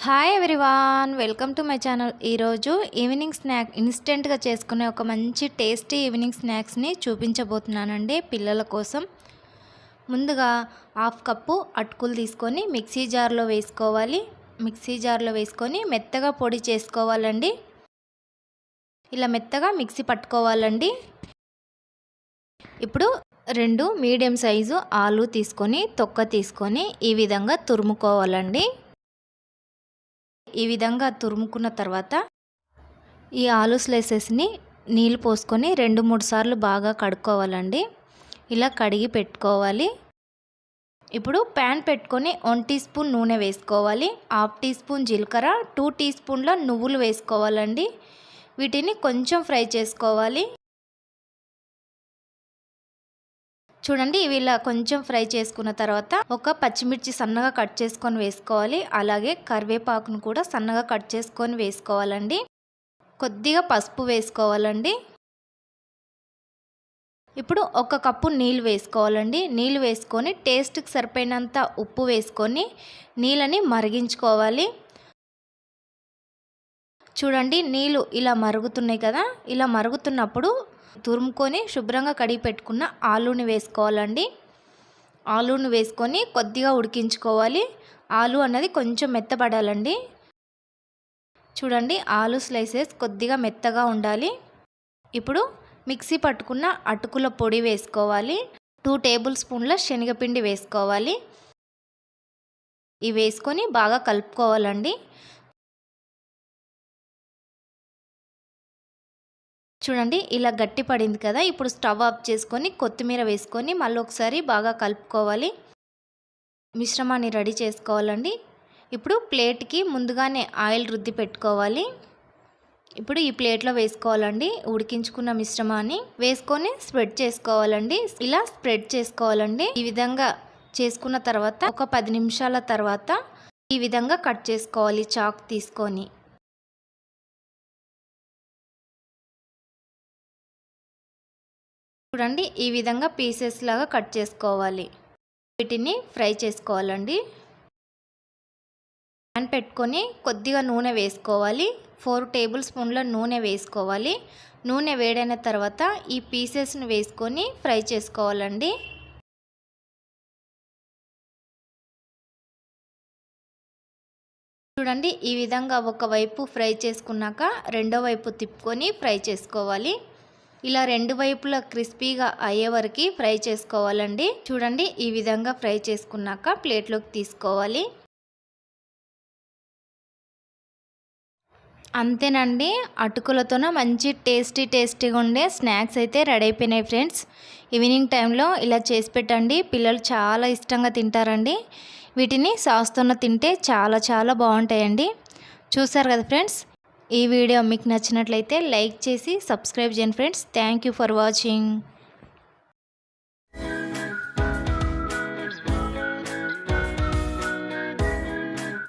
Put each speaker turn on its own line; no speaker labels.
Hi everyone welcome to my channel ఈరోజు evening snack ఇన్స్టెంట్గా చేసుకునే ఒక మంచి టేస్టీ ఈవినింగ్ స్నాక్స్ని చూపించబోతున్నానండి పిల్లల కోసం. ముందుగా హాఫ్ కప్పు అటుకులు తీసుకొని మిక్సీ జార్లో వేసుకోవాలి. మిక్సీ జార్లో వేసుకొని మెత్తగా పొడి చేసుకోవాలండి. ఇలా మెత్తగా మిక్సీ పట్టుకోవాలండి. ఇప్పుడు రెండు మీడియం సైజు ఆలు తీసుకొని తొక్క తీసుకొని ఈ విధంగా తురుముకోవాలండి. ఈ విధంగా తురుముకున్న తర్వాత ఈ ఆలు స్లైసెస్ని నీళ్ళు పోసుకొని రెండు మూడు సార్లు బాగా కడుక్కోవాలండి. ఇలా కడిగి పెట్టుకోవాలి. ఇప్పుడు ప్యాన్ పెట్టుకొని వన్ టీ స్పూన్ నూనె వేసుకోవాలి. హాఫ్ టీ స్పూన్ జీలకర్ర టూ టీ స్పూన్ల నువ్వులు వేసుకోవాలండి. వీటిని కొంచెం ఫ్రై చేసుకోవాలి. చూడండి ఇవి ఇలా కొంచెం ఫ్రై చేసుకున్న తర్వాత ఒక పచ్చిమిర్చి సన్నగా కట్ చేసుకొని వేసుకోవాలి. అలాగే కరివేపాకును కూడా సన్నగా కట్ చేసుకొని వేసుకోవాలండి. కొద్దిగా పసుపు వేసుకోవాలండి. ఇప్పుడు ఒక కప్పు నీళ్ళు వేసుకోవాలండి. నీళ్ళు వేసుకొని టేస్ట్కి సరిపోయినంత ఉప్పు వేసుకొని నీళ్ళని మరిగించుకోవాలి. చూడండి నీళ్ళు ఇలా మరుగుతున్నాయి కదా? ఇలా మరుగుతున్నప్పుడు తురుముకొని శుభ్రంగా కడిగి పెట్టుకున్న ఆలూని వేసుకోవాలండి. ఆలూని వేసుకొని కొద్దిగా ఉడికించుకోవాలి. ఆలు అన్నది కొంచెం మెత్తపడాలండి. చూడండి ఆలు స్లైసెస్ కొద్దిగా మెత్తగా ఉండాలి. ఇప్పుడు మిక్సీ పట్టుకున్న అటుకుల పొడి వేసుకోవాలి. టూ టేబుల్ స్పూన్ల శనగపిండి వేసుకోవాలి. ఇవి వేసుకొని బాగా కలుపుకోవాలండి. చూడండి ఇలా గట్టి పడింది కదా ఇప్పుడు స్టవ్ ఆఫ్ చేసుకొని కొత్తిమీర వేసుకొని మళ్ళీ ఒకసారి బాగా కలుపుకోవాలి. మిశ్రమాన్ని రెడీ చేసుకోవాలండి. ఇప్పుడు ప్లేట్కి ముందుగానే ఆయిల్ రుద్ది పెట్టుకోవాలి. ఇప్పుడు ఈ ప్లేట్లో వేసుకోవాలండి ఉడికించుకున్న మిశ్రమాన్ని. వేసుకొని స్ప్రెడ్ చేసుకోవాలండి ఇలా స్ప్రెడ్ చేసుకోవాలండి. ఈ విధంగా చేసుకున్న తర్వాత ఒక పది నిమిషాల తర్వాత ఈ విధంగా కట్ చేసుకోవాలి చాక్ తీసుకొని. చూడండి ఈ విధంగా పీసెస్ లాగా కట్ చేసుకోవాలి. వీటిని ఫ్రై చేసుకోవాలండి. ప్యాన్ పెట్టుకొని కొద్దిగా నూనె వేసుకోవాలి. ఫోర్ టేబుల్ స్పూన్ల నూనె వేసుకోవాలి. నూనె వేడైన తర్వాత ఈ పీసెస్ని వేసుకొని ఫ్రై చేసుకోవాలండి. చూడండి ఈ విధంగా ఒకవైపు ఫ్రై చేసుకున్నాక రెండో వైపు తిప్పుకొని ఫ్రై చేసుకోవాలి. ఇలా రెండు వైపులా క్రిస్పీగా అయ్యే వరకు ఫ్రై చేసుకోవాలండి. చూడండి ఈ విధంగా ఫ్రై చేసుకున్నాక ప్లేట్లోకి తీసుకోవాలి. అంతేనండి అటుకులతోన మంచి టేస్టీ టేస్టీగా ఉండే స్నాక్స్ అయితే రెడీ అయిపోయినాయి ఫ్రెండ్స్. ఈవినింగ్ టైంలో ఇలా చేసి పెట్టండి. పిల్లలు చాలా ఇష్టంగా తింటారండి. వీటిని సాస్తోన తింటే చాలా చాలా బాగుంటాయండి. చూసారు కదా ఫ్రెండ్స్ ఈ వీడియో మీకు నచ్చినట్లయితే లైక్ చేసి సబ్స్క్రైబ్ చేయండి friends. Thank you for watching